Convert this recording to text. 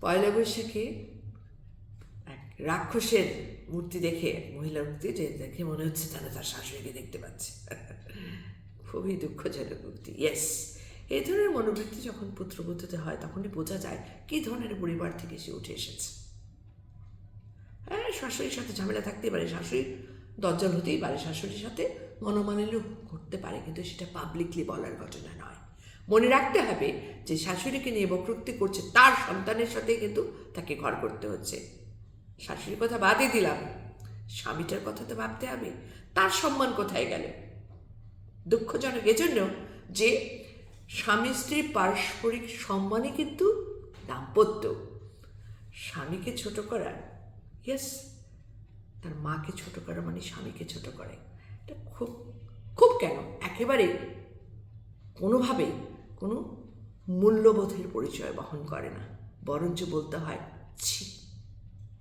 পয়লা বৈশাখে এক রাক্ষসের মূর্তি দেখে, মহিলার মূর্তি, যে দেখে মনে হচ্ছে যেন তার শাশুড়িকে দেখতে পাচ্ছে। খুবই দুঃখজনক মূর্তি ইয়েস এই ধরনের মনোবৃত্তি যখন পুত্রবধূতে হয়, তখনই বোঝা যায় কী ধরনের পরিবার থেকে সে উঠে এসেছে। হ্যাঁ শাশুড়ির সাথে ঝামেলা থাকতেই পারে, শাশুড়ি দজ্জাল হতেই পারে, শাশুড়ির সাথে মনোমালিন্য করতে পারে, কিন্তু সেটা পাবলিকলি বলার ঘটনা নয়। মনে রাখতে হবে যে শাশুড়িকে নিয়ে বক্রোক্তি করছে তার সন্তানের সাথে কিন্তু তাকে ঘর করতে হচ্ছে। শাশুড়ির কথা বাদই দিলাম। স্বামীটার কথা তো ভাবতে হবে। তার সম্মান কোথায় গেল? দুঃখজনক এজন্য যে স্বামী স্ত্রীর পারস্পরিক সম্মানে কিন্তু দাম্পত্য। স্বামীকে ছোট করা ইয়েস তার মাকে ছোট করা মানে স্বামীকে ছোট করে। এটা খুব খুব কেন? একেবারে কোনোভাবেই কোনো মূল্যবোধের পরিচয় বহন করে না। বরঞ্চ বলতে হয় ছি।